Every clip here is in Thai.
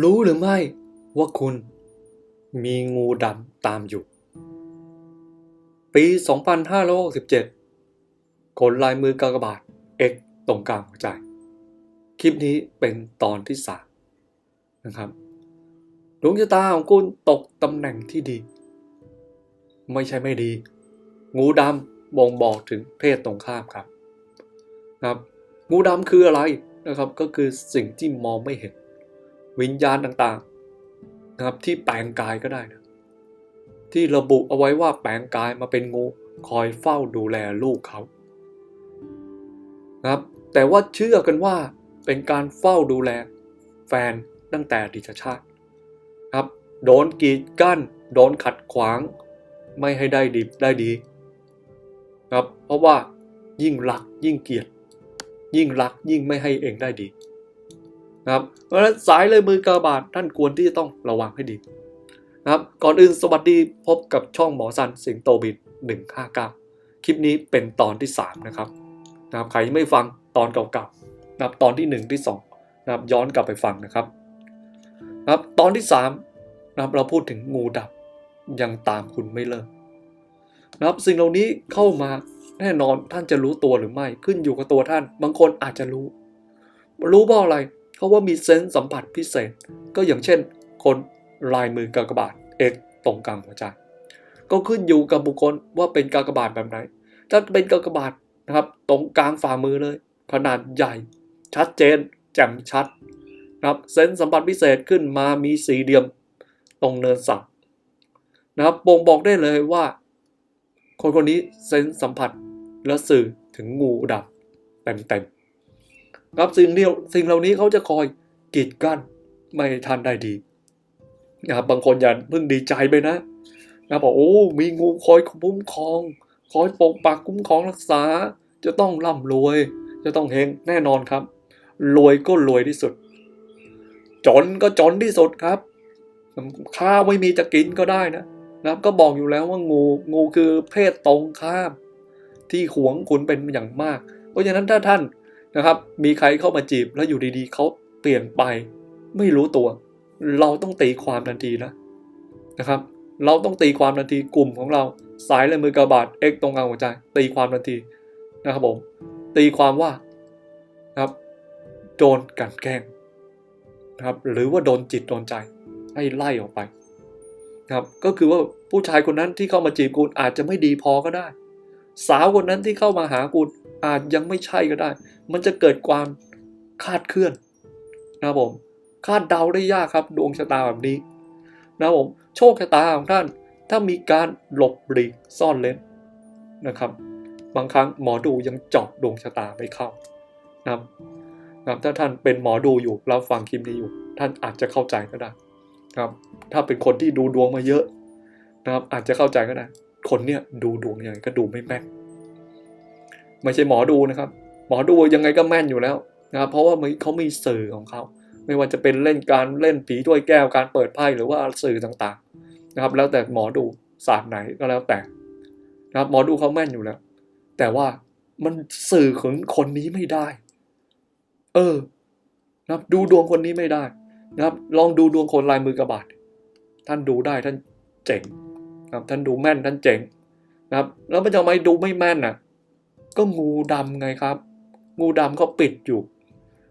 รู้หรือไม่ว่าคุณมีงูดำตามอยู่ ปี 2567คนลายมือกากบาท X ตรงกลางหัวใจ คลิปนี้เป็นตอนที่สามนะครับดวงชะตาของคุณตกตำแหน่งที่ดี ไม่ใช่ไม่ดี งูดำบ่งบอกถึงเพศตรงข้ามครับนะครับ งูดำคืออะไรนะครับ ก็คือสิ่งที่มองไม่เห็น วิญญาณต่างๆนะครับที่แปลงกายก็ได้นะที่ระบุเอาไว้ว่าแปลงกายมาเป็นงูคอยเฝ้าดูแลลูกเขานะครับแต่ว่าเชื่อกันว่าเป็นการเฝ้าดูแลแฟนตั้งแต่ดิชชาติครับโดนกีดกั้น โดนขัดขวาง ไม่ให้ได้ดีได้ดีครับเพราะว่ายิ่งรักยิ่งเกลียด ยิ่งรักยิ่งไม่ให้เองได้ดี นะครับเพราะฉะนั้นสายเลยมือกระบาดท่านควรที่จะต้องระวังให้ดีนะครับก่อนอื่นสวัสดีพบกับช่องหมอสันสิงโตบิน159 คลิปนี้เป็นตอนที่ 3 นะครับนะครับใครยังไม่ฟังตอนเก่าๆนะครับตอนที่ 1 ที่2นะครับย้อนกลับไปฟังนะครับนะครับตอนที่3นะครับเราพูดถึงงูดับยังตามคุณไม่เลิกนะครับสิ่งเหล่านี้เข้ามาแน่นอนท่านจะรู้ตัวหรือไม่ขึ้นอยู่กับตัวท่าน บางคนอาจจะรู้ รู้เพราะอะไร ราะว่ามีเซนส์สัมผัสพิเศษ ก็อย่างเช่น คนลายมือกากบาทเอกตรงกลางหัวใจ ก็ขึ้นอยู่กับบุคคลว่าเป็นกากบาทแบบไหน ถ้าเป็นกากบาทนะครับ ตรงกลางฝ่ามือเลย ขนาดใหญ่ ชัดเจน แจ่มชัดนะครับเซนส์สัมผัสพิเศษขึ้นมามีสี่เหลี่ยมตรงเนินสับนะครับบ่งบอกได้เลยว่า คนคนนี้เซนส์สัมผัสและสื่อถึงงูดำเต็ม ครับสิ่งเดียวสิ่งเหล่านี้เขาจะคอยกีดกั้นไม่ท่านได้ดีนะครับบางคนอย่าเพิ่งดีใจไปนะนะบอกโอ้มีงูคอยคุ้มครอง คอยปกปักคุ้มครองรักษา จะต้องร่ำรวย จะต้องเฮงแน่นอนครับ รวยก็รวยที่สุด จนก็จนที่สุดครับข้าวไม่มีจะกินก็ได้นะนะครับก็บอกอยู่แล้วว่างูงูคือเพศตรงข้าม ที่หวงคุณเป็นอย่างมาก เพราะฉะนั้นถ้าท่าน นะครับ มีใครเข้ามาจีบแล้วอยู่ดีๆเขาเปลี่ยนไป ไม่รู้ตัว เราต้องตีความทันทีนะนะครับ เราต้องตีความทันทีกลุ่มของเรา สายเลยมือกระบาดเอ็กตรงกลางหัวใจ ตีความทันทีนะครับผม ตีความว่านะครับโดนกันแกล้งนะครับ หรือว่าโดนจิตโดนใจ ให้ไล่ออกไปครับก็คือว่าผู้ชายคนนั้นที่เข้ามาจีบคุณอาจจะไม่ดีพอก็ได้ สาวคนนั้นที่เข้ามาหาคุณ อาจยังไม่ใช่ก็ได้ มันจะเกิดความคาดเคลื่อนนะครับผมคาดเดาได้ยากครับ ดวงชะตาแบบนี้นะครับผมโชคชะตาของท่าน ถ้ามีการหลบหลีกซ่อนเล้นนะครับ บางครั้งหมอดูยังเจาะดวงชะตาไม่เข้านะครับนะถ้าท่านเป็นหมอดูอยู่แล้วฟังคลิปนี้อยู่ ท่านอาจจะเข้าใจก็ได้ครับ ถ้าเป็นคนที่ดูดวงมาเยอะนะครับ อาจจะเข้าใจก็ได้ คนเนี้ยดูดวงยังไงก็ดูไม่แม่น ไม่ใช่หมอดูนะครับ หมอดูยังไงก็แม่นอยู่แล้วนะครับเพราะว่าเขามีสื่อของเขาไม่ว่าจะเป็นเล่นการเล่นผีถ้วยแก้วการเปิดไพ่หรือว่าสื่อต่างๆนะครับ แล้วแต่หมอดูศาสตร์ไหนก็แล้วแต่นะครับหมอดูเขาแม่นอยู่แล้ว แต่ว่ามันสื่อของคนนี้ไม่ได้ เออนะครับดูดวงคนนี้ไม่ได้นะครับ ลองดูดวงคนลายมือกระบาดท่านดูได้ท่านเจ๋งนะครับท่านดูแม่นท่านเจ๋งนะครับ แล้วมันจะไม่ดูไม่แม่นน่ะ ก็งูดำไงครับ งูดำเขาปิดอยู่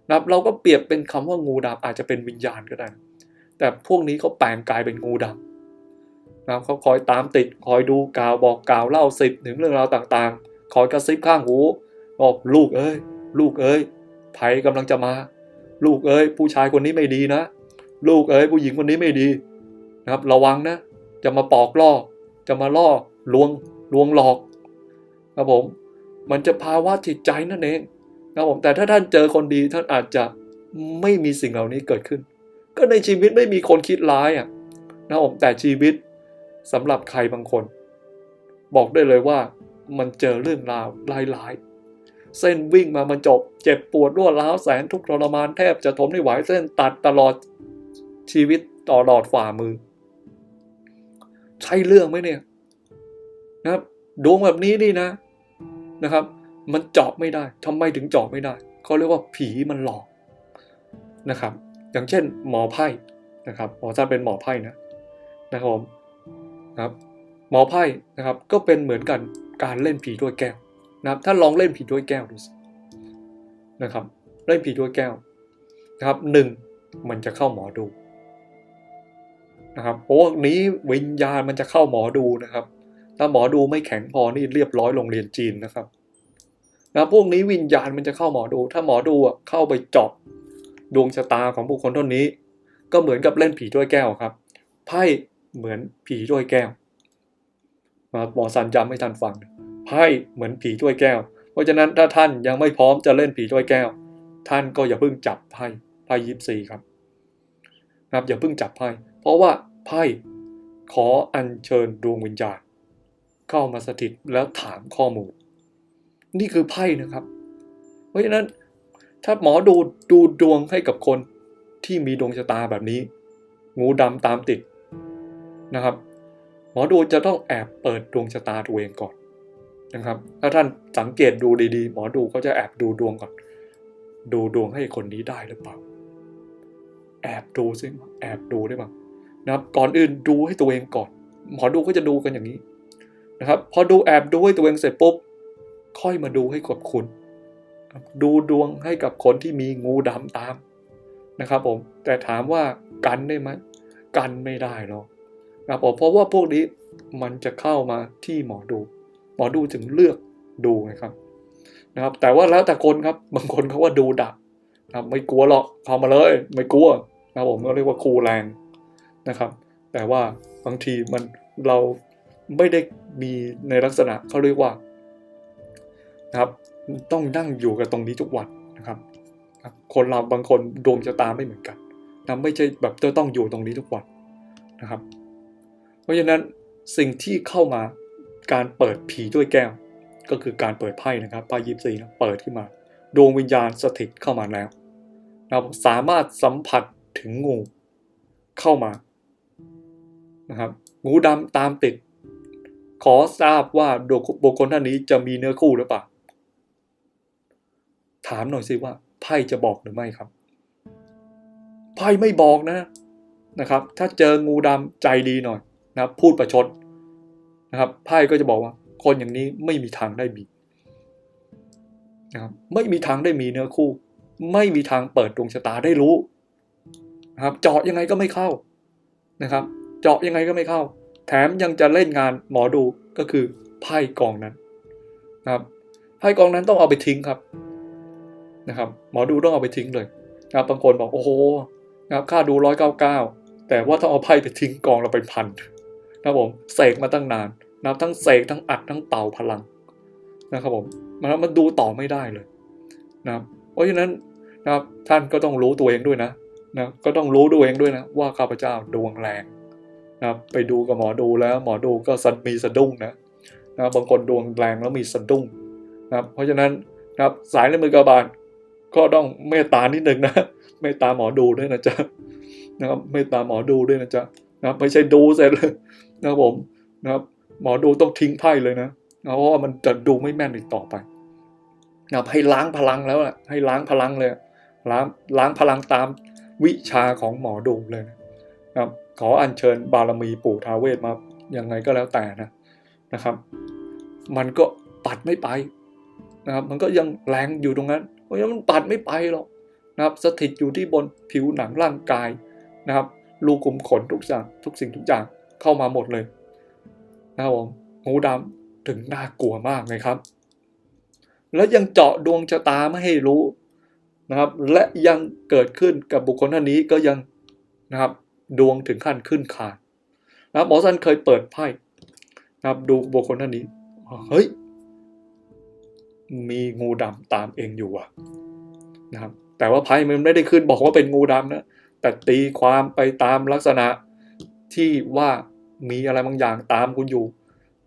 นะครับเราก็เปรียบเป็นคำว่างูดำอาจจะเป็นวิญญาณก็ได้ แต่พวกนี้เขาแปลงกายเป็นงูดำนะครับเขาคอยตามติดคอยดูกล่าวบอกกล่าวเล่าสิบถึงเรื่องราวต่างๆ คอยกระซิบข้างหูบอกลูกเอ้ย ลูกเอ้ยภัยกำลังจะมา ลูกเอ้ย ผู้ชายคนนี้ไม่ดีนะ ลูกเอ้ย ผู้หญิงคนนี้ไม่ดีนะครับ ระวังนะ จะมาปอกล่อ จะมาล่อลวงลวงหลอกครับผม มันจะภาวะจิตใจนั่นเองนะผมแต่ถ้าท่านเจอคนดีท่านอาจจะไม่มีสิ่งเหล่านี้เกิดขึ้น ก็ในชีวิตไม่มีคนคิดร้ายอะนะผมแต่ชีวิตสำหรับใครบางคน บอกได้เลยว่ามันเจอเรื่องราวหลายๆเส้นวิ่งมามันจบ เจ็บปวดรวดร้าวแสนทุกทรมานแทบจะทนไม่ไหวเส้นตัดตลอดชีวิตตอหลอดฝ่ามือ ใช่เรื่องไหมเนี่ยนะดวงแบบนี้นี่นะ นะครับ มันเจาะไม่ได้ทำไมถึงเจาะไม่ได้เขาเรียกว่าผีมันหลอกนะครับ อย่างเช่น หมอไพ่นะครับหมอท่านเป็นหมอไพ่นะนะครับผมนะครับหมอไพ่นะครับ ก็เป็นเหมือนกันการเล่นผีด้วยแก้วนะครับ ถ้าลองเล่นผีด้วยแก้วดูสินะครับ เล่นผีด้วยแก้วนะครับหนึ่งมันจะเข้าหมอดูนะครับพวกนี้วิญญาณมันจะเข้าหมอดูนะครับ ถ้าหมอดูไม่แข็งพอนี่เรียบร้อยโรงเรียนจีนนะครับนะพวกนี้วิญญาณมันจะเข้าหมอดู ถ้าหมอดูอะเข้าไปเจาะดวงชะตาของบุคคลท่านนี้ ก็เหมือนกับเล่นผีด้วยแก้วครับไพ่เหมือนผีด้วยแก้วมาหมอสันย้ำให้ท่านฟังไพ่เหมือนผีด้วยแก้ว เพราะฉะนั้นถ้าท่านยังไม่พร้อมจะเล่นผีด้วยแก้ว ท่านก็อย่าเพิ่งจับไพ่ไพ่ยิปซีครับนะครับอย่าเพิ่งจับไพ่เพราะว่าไพ่ขออัญเชิญดวงวิญญาณ เข้ามาสถิตแล้วถามข้อมูล นี่คือไพ่นะครับ เพราะฉะนั้นถ้าหมอดูดูดวงให้กับคนที่มีดวงชะตาแบบนี้ งูดำตามติดนะครับ หมอดูจะต้องแอบเปิดดวงชะตาตัวเองก่อนนะครับ ถ้าท่านสังเกตดูดีๆ หมอดูเขาจะแอบดูดวงก่อน ดูดวงให้คนนี้ได้หรือเปล่า แอบดูซิแอบดูได้ป่ะนะครับ ก่อนอื่นดูให้ตัวเองก่อน หมอดูก็จะดูกันอย่างนี้ นะครับพอดูแอบดูให้ตัวเองเสร็จปุ๊บ ค่อยมาดูให้กับคุณ ดูดวงให้กับคนที่มีงูดำตามนะครับผมแต่ถามว่ากันได้ไหมกันไม่ได้หรอกนะครับผมเพราะว่าพวกนี้มันจะเข้ามาที่หมอดู หมอดูจึงเลือกดูนะครับนะครับ แต่ว่าแล้วแต่คนครับบางคนเขาว่าดูดับนะครับไม่กลัวหรอกเข้ามาเลย ไม่กลัวนะครับผมก็เรียกว่าครูแรงนะครับ แต่ว่าบางทีมันเรา ไม่ได้มีในลักษณะเขาเรียกว่านะครับต้องนั่งอยู่กับตรงนี้ทุกวันนะครับ คนเราบางคนดวงชะตาไม่เหมือนกันนะไม่ใช่แบบจะต้องอยู่ตรงนี้ทุกวันนะครับ เพราะฉะนั้นสิ่งที่เข้ามาการเปิดผีด้วยแก้ว ก็คือการเปิดไพ่นะครับไพ่ยิปซีนะเปิดขึ้นมา ดวงวิญญาณสถิตเข้ามาแล้วนะครับสามารถสัมผัสถึงงูเข้ามานะครับงูดำตามติด ขอทราบว่าบุคคลท่านนี้จะมีเนื้อคู่หรือเปล่า ถามหน่อยสิว่าไพ่จะบอกหรือไม่ครับ ไพ่ไม่บอกนะนะครับ ถ้าเจองูดำใจดีหน่อยนะพูดประชดนะครับ ไพ่ก็จะบอกว่า คนอย่างนี้ไม่มีทางได้มีนะครับไม่มีทางได้มีเนื้อคู่ ไม่มีทางเปิดดวงชะตาได้รู้นะครับ เจาะยังไงก็ไม่เข้านะครับ เจาะยังไงก็ไม่เข้า แถมยังจะเล่นงานหมอดูก็คือไพ่กองนั้นนะครับไพ่กองนั้นต้องเอาไปทิ้งครับนะครับ หมอดูต้องเอาไปทิ้งเลยนะครับบางคนบอกโอ้โหนะครับค่าดูร้อยเก้าเก้าแต่ว่าต้องเอาไพ่ไปทิ้งกองเราเป็นพันนะครับผมเสกมาตั้งนานนะครับทั้งเสกทั้งอัดทั้งเป่าพลังนะครับผมมันมันดูต่อไม่ได้เลยนะครับเพราะฉะนั้นนะครับท่านก็ต้องรู้ตัวเองด้วยนะนะก็ต้องรู้ตัวเองด้วยนะว่าข้าพเจ้าดวงแรง นะครับไปดูกับหมอดูแล้วหมอดูก็สัมีสะดุ้งนะนะบางคนดวงแรงแล้วมีสะดุ้งนะครับเพราะฉะนั้นนะครับสายในมือกระบาลก็ต้องเมตตานิดนึงนะเมตตาหมอดูด้วยนะจ๊ะนะครับเมตตาหมอดูด้วยนะจ๊ะนะครับไม่ใช่ดูเสร็จเลยนะครับผมนะครับหมอดูต้องทิ้งไพ่เลยนะเพราะว่ามันจะดูไม่แม่นอีกต่อไปนะครับให้ล้างพลังแล้วอะให้ล้างพลังเลยล้างล้างพลังตามวิชาของหมอดูเลยนะครับ ขออัญเชิญบารมีปู่ทาเวศมายังไงก็แล้วแต่นะนะครับ มันก็ปัดไม่ไปนะครับ มันก็ยังแรงอยู่ตรงนั้นเพราะฉะนั้นมันปัดไม่ไปหรอกนะครับ สถิตอยู่ที่บนผิวหนังร่างกายนะครับรูขุมขนทุกอย่างทุกสิ่งทุกอย่างเข้ามาหมดเลยนะครับผมงูดำถึงน่ากลัวมากเลยครับ แล้วยังเจาะดวงชะตาไม่ให้รู้นะครับ และยังเกิดขึ้นกับบุคคลท่านนี้ก็ยังนะครับ ดวงถึงขั้นขึ้นคานนะครับหมอสันเคยเปิดไพ่นะครับดูบุคคลท่านนี้ เฮ้ย มีงูดำตามเองอยู่อะนะครับ แต่ว่าไพ่มันไม่ได้ขึ้นบอกว่าเป็นงูดำนะ แต่ตีความไปตามลักษณะที่ว่ามีอะไรบางอย่างตามคุณอยู่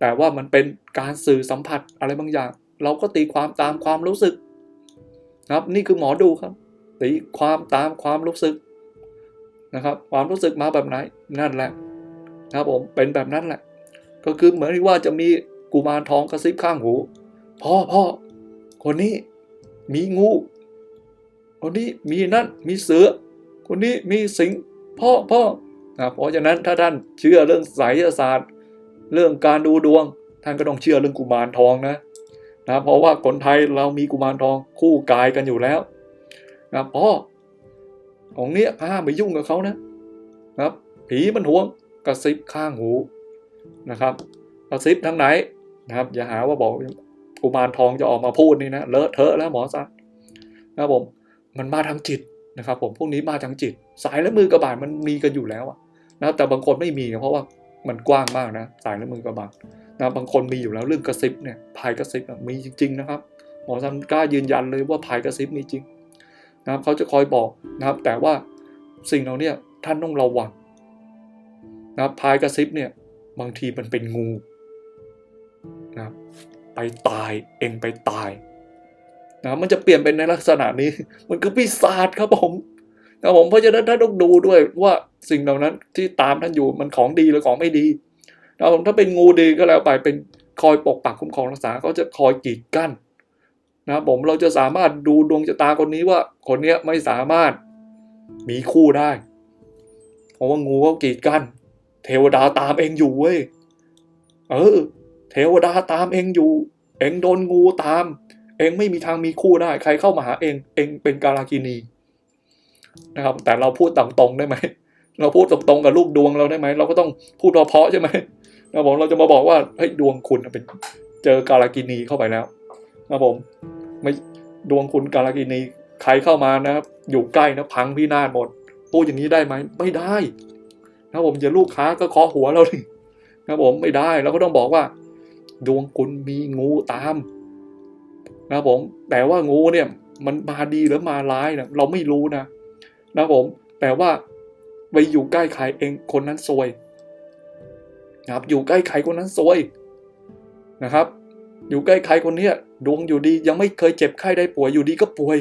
แต่ว่ามันเป็นการสื่อสัมผัสอะไรบางอย่าง เราก็ตีความตามความรู้สึก นะครับ นี่คือหมอดูครับ ตีความตามความรู้สึก นะครับ ความรู้สึกมาแบบไหนนั่นแหละนะครับผมเป็นแบบนั้นแหละ ก็คือเหมือนที่ว่าจะมีกุมารทองกระซิบข้างหู พ่อพ่อคนนี้มีงูคนนี้มีนั่นมีเสือ คนนี้มีสิงพ่อพ่อนะเพราะฉะนั้นถ้าท่านเชื่อเรื่องไสยศาสตร์ เรื่องการดูดวง ท่านก็ต้องเชื่อเรื่องกุมารทองนะนะเพราะว่าคนไทยเรามีกุมารทองคู่กายกันอยู่แล้วนะพ่อ ของเนี้ยห้ามไปยุ่งกับเขานะนะครับผีมันหวงกระซิบข้างหูนะครับกระซิบทางไหนนะครับ อย่าหาว่าบอกกุมารทองจะออกมาพูดนี่นะเลอะเทอะแล้วหมอซันนะครับผมมันมาทางจิตนะครับ ผมพวกนี้มาทางจิต สายและมือกระบาดมันมีกันอยู่แล้วอะนะครับแต่บางคนไม่มีเพราะว่ามันกว้างมากนะสายและมือกระบาดนะบางคนมีอยู่แล้วเรื่องกระซิบเนี่ยพายกระซิบมีจริง ๆ นะครับ หมอซันกล้ายืนยันเลยว่าพายกระซิบมีจริง นะครับเขาจะคอยบอกนะครับ แต่ว่าสิ่งเหล่านี้ท่านต้องระวังนะครับพายกระซิบเนี่ยบางทีมันเป็นงูนะไปตายเองไปตายนะมันจะเปลี่ยนเป็นในลักษณะนี้ มันคือปีศาจครับผมนะผมเพราะฉะนั้นท่านต้องดูด้วยว่าสิ่งเหล่านั้นที่ตามท่านอยู่มันของดีหรือของไม่ดีนะผมถ้าเป็นงูดีก็แล้วไปเป็นคอยปกปักคุ้มครองรักษาเขาจะคอยกีดกั้น นะผมเราจะสามารถดูดวงชะตาคนนี้ว่า คนเนี้ยไม่สามารถมีคู่ได้ เพราะว่างูเขากีดกัน เทวดาตามเองอยู่เว้ยเออ เทวดาตามเองอยู่ เองโดนงูตาม เองไม่มีทางมีคู่ได้ ใครเข้ามาหาเอง เองเป็นกาลากินีนะครับ แต่เราพูดตรงๆได้ไหมเราพูดตรงๆกับลูกดวงเราได้ไหมเราก็ต้องพูดเพาะใช่ไหมนะผมเราจะมาบอกว่าเฮ้ยดวงคุณเป็นเจอกาลากินีเข้าไปแล้ว นะผม ไม่ดวงคุณกาลากินีใครเข้ามานะครับอยู่ใกล้นะพังพินาศหมดพูดอย่างนี้ได้ไหมไม่ได้นะผมจะลูกค้าก็เคาะหัวเราดินะผมไม่ได้เราก็ต้องบอกว่า ดวงคุณมีงูตาม นะผม แต่ว่างูเนี่ย มันมาดีหรือมาร้ายนะเราไม่รู้นะนะผม แต่ว่าไปอยู่ใกล้ใครเองคนนั้นซวยนะครับอยู่ใกล้ใครคนนั้นซวยนะครับ อยู่ใกล้ใครคนเนี้ย ดวงอยู่ดียังไม่เคยเจ็บไข้ได้ป่วยอยู่ดีก็ป่วย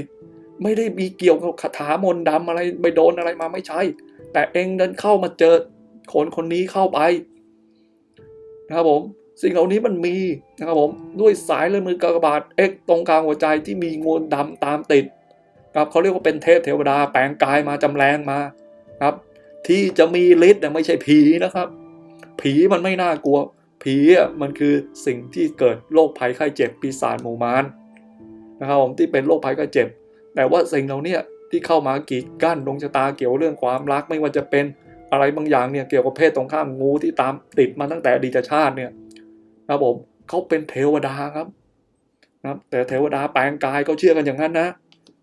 ไม่ได้มีเกี่ยวกับคาถามนต์ดำอะไรไม่โดนอะไรมาไม่ใช่ แต่เองเดินเข้ามาเจอคนคนนี้เข้าไปนะครับผมสิ่งเหล่านี้มันมีนะครับผมด้วยสายเลือดมือกากบาทเอ็กตรงกลางหัวใจที่มีงูดำตามติดครับเขาเรียกว่าเป็นเทพเทวดาแปลงกายมาจำแรงมาครับ ที่จะมีฤทธิ์ไม่ใช่ผีนะครับ ผีมันไม่น่ากลัว ผีอะมันคือสิ่งที่เกิดโรคภัยไข้เจ็บปีศาจหมู่มารนะครับผมที่เป็นโรคภัยไข้เจ็บ แต่ว่าสิ่งเหล่านี้ที่เข้ามากีดกั้นดวงชะตาเกี่ยวเรื่องความรักไม่ว่าจะเป็นอะไรบางอย่างเนี่ยเกี่ยวกับเพศตรงข้ามงูที่ตามติดมาตั้งแต่อดีตชาติเนี่ยนะครับผมเขาเป็นเทวดาครับนะแต่เทวดาแปลงกายเขาเชื่อกันอย่างนั้นนะ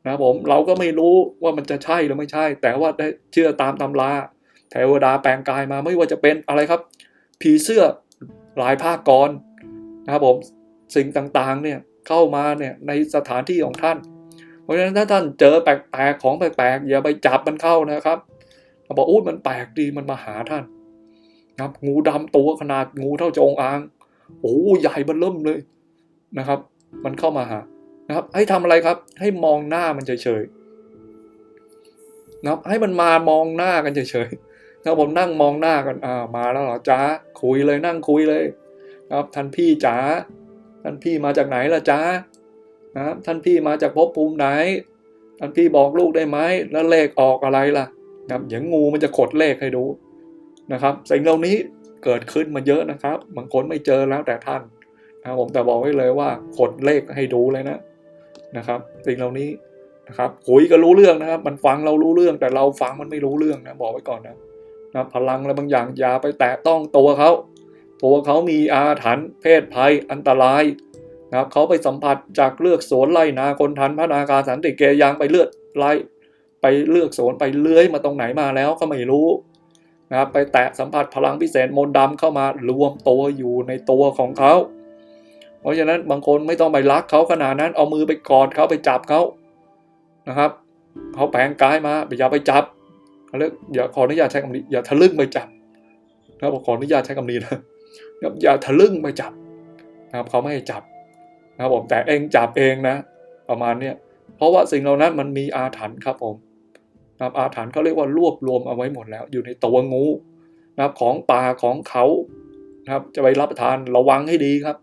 นะครับผมเราก็ไม่รู้ว่ามันจะใช่หรือไม่ใช่ แต่ว่าได้เชื่อตามตำราเทวดาแปลงกายมาไม่ว่าจะเป็นอะไรครับ ผีเสื้อ ลายผ้ากรนะครับผมสิ่งต่างๆเนี่ยเข้ามาเนี่ยในสถานที่ของท่าน เพราะฉะนั้นถ้าท่านเจอแปลกๆของแปลกๆอย่าไปจับมันเข้านะครับบอกอุ้มันแปลกดีมันมาหาท่านนะครับงูดำตัวขนาดงูเท่าจงอาง โอ้ใหญ่มันเริ่มเลยนะครับ มันเข้ามาหานะครับ ให้ทำอะไรครับ ให้มองหน้ามันเฉยๆนะครับให้มันมามองหน้ากันเฉยๆ ครับผมนั่งมองหน้ากันอ่ามาแล้วเหรอจ้าคุยเลยนั่งคุยเลยครับท่านพี่จ๋าท่านพี่มาจากไหนล่ะจ้านะครับท่านพี่มาจากภพภูมิไหน ท่านพี่บอกลูกได้ไหมแล้วเลขออกอะไรล่ะครับอย่างงูมันจะขดเลขให้ดูนะครับ สิ่งเหล่านี้เกิดขึ้นมาเยอะนะครับ บางคนไม่เจอแล้วแต่ท่านนะผมแต่บอกไว้เลยว่าขดเลขให้ดูเลยนะนะครับสิ่งเหล่านี้นะครับคุยก็รู้เรื่องนะครับ มันฟังเรารู้เรื่องแต่เราฟังมันไม่รู้เรื่องนะบอกไว้ก่อนนะ นะพลังอะไรบางอย่างอย่าไปแตะต้องตัวเขาตัวเขามีอาถรรพ์เพศภัยอันตรายนะครับเขาไปสัมผัสจากเลือกสวนไล่นาคนทันพระนาคาสันติเกยังไปเลือดไล่ไปเลือกสวนไปเลื้อยมาตรงไหนมาแล้วก็ไม่รู้นะครับไปแตะสัมผัสพลังพิเศษมนต์ดำเข้ามารวมตัวอยู่ในตัวของเขา เพราะฉะนั้นบางคนไม่ต้องไปรักเขาขนาดนั้นเอามือไปกอดเขาไปจับเขานะครับเขาแปลงกายมาอย่าไปจับ เขาเรียกอย่าขออนุญาตใช้คำนี้อย่าทะลึ่งไปจับนะครับขออนุญาตใช้คำนี้นะอย่าทะลึ่งไปจับนะครับเขาไม่ให้จับนะครับผมแต่เองจับเองนะ ประมาณเนี้ยเพราะว่าสิ่งเหล่านั้นมันมีอาถรรพ์ครับผมนะครับอาถรรพ์เขาเรียกว่ารวบรวมเอาไว้หมดแล้ว อยู่ในตัวงูนะครับของป่าของเขานะครับจะไปรับประทานระวังให้ดีครับ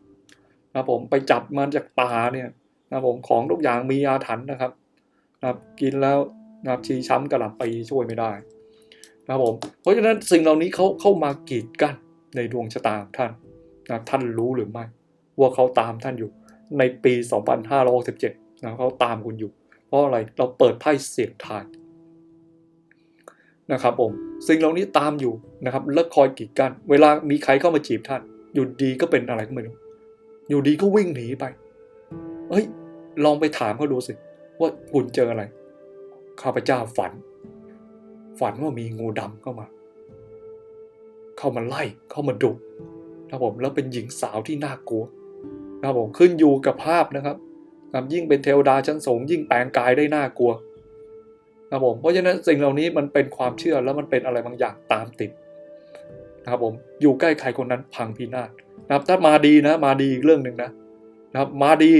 นะครับผมไปจับมันจากป่าเนี่ยนะครับผมของทุกอย่างมีอาถรรพ์นะครับนะครับกินแล้ว นะครับชี้ช้ำกระหล่ำปีช่วยไม่ได้นะครับผมเพราะฉะนั้นสิ่งเหล่านี้เขาเข้ามากีดกันในดวงชะตาของท่านนะท่านรู้หรือไม่ ว่าเขาตามท่านอยู่ในปี 2567นะเขาตามคุณอยู่ เพราะอะไรเราเปิดไพ่เสียงทายนะครับผมสิ่งเหล่านี้ตามอยู่นะครับแล้วคอยกีดกัน เวลามีใครเข้ามาจีบท่าน อยู่ดีก็เป็นอะไรก็ไม่รู้อยู่ดีก็วิ่งหนีไปเฮ้ยลองไปถามเขาดูสิ ว่าคุณเจออะไร ข้าพเจ้าฝัน ฝันว่ามีงูดำเข้ามา เข้ามาไล่เข้ามาดุนะครับผมแล้วเป็นหญิงสาวที่น่ากลัวนะครับผมขึ้นอยู่กับภาพนะครับนะยิ่งเป็นเทวดาชั้นสูงยิ่งแปลงกายได้น่ากลัวนะครับผมเพราะฉะนั้นสิ่งเหล่านี้มันเป็นความเชื่อแล้วมันเป็นอะไรบางอย่างตามติดนะครับผมอยู่ใกล้ใครคนนั้นพังพินาศนะครับถ้ามาดีนะ มาดีอีกเรื่องหนึ่งนะนะครับมาดี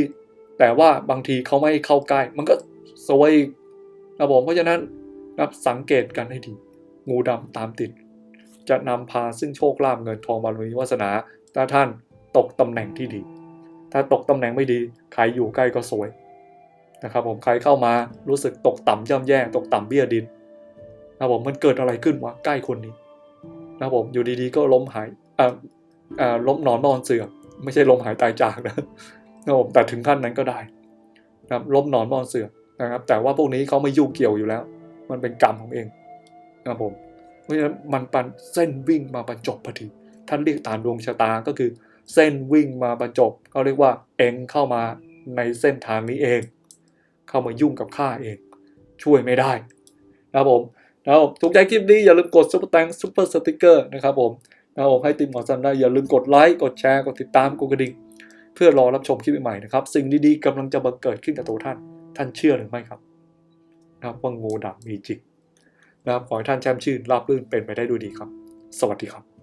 แต่ว่าบางทีเขาไม่เข้าใกล้ มันก็ซวยอี นะครับผมเพราะฉะนั้นนับสังเกตกันให้ดี งูดำตามติด จะนำพาซึ่งโชคลาภเงินทองบารมีวาสนา ถ้าท่านตกตำแหน่งที่ดี ถ้าตกตำแหน่งไม่ดี ใครอยู่ใกล้ก็สวยนะครับผมใครเข้ามารู้สึกตกต่ำย่ำแย่ตกต่ำเบี้ยดินนะครับผมมันเกิดอะไรขึ้นวะใกล้คนนี้นะครับผมอยู่ดีๆก็ล้มหายอ่าอ่าล้มนอนนอนเสือไม่ใช่ล้มหายตายจากนะนะครับผมแต่ถึงขั้นนั้นก็ได้นะครับล้มนอนนอนเสื่อ นะครับ แต่ว่าพวกนี้เขาไม่ยุ่งเกี่ยวอยู่แล้ว มันเป็นกรรมของเองนะครับผมเพราะฉะนั้นมันปันเส้นวิ่งมาบรรจบพอดีท่านเรียกตามดวงชะตาก็คือ เส้นวิ่งมาบรรจบเขาเรียกว่าเองเข้ามาในเส้นทางนี้เอง เข้ามายุ่งกับข้าเอง ช่วยไม่ได้นะครับผมนะครับถูกใจคลิปนี้อย่าลืมกดซุปเปอร์แตงซุปเปอร์สติกเกอร์นะครับผมนะครับผมให้ติมหมอซันได้อย่าลืมกดไลค์กดแชร์กดติดตามกดกระดิ่งเพื่อรอรับชมคลิปใหม่ๆนะครับ สิ่งดีๆกำลังจะมาเกิดขึ้นกับตัวท่าน ท่านเชื่อหรือไม่ครับนะครับว่างูดำมีจริงนะครับขอให้ท่านแช่มชื่นราบรื่นเป็นไปได้ด้วยดีครับ สวัสดีครับ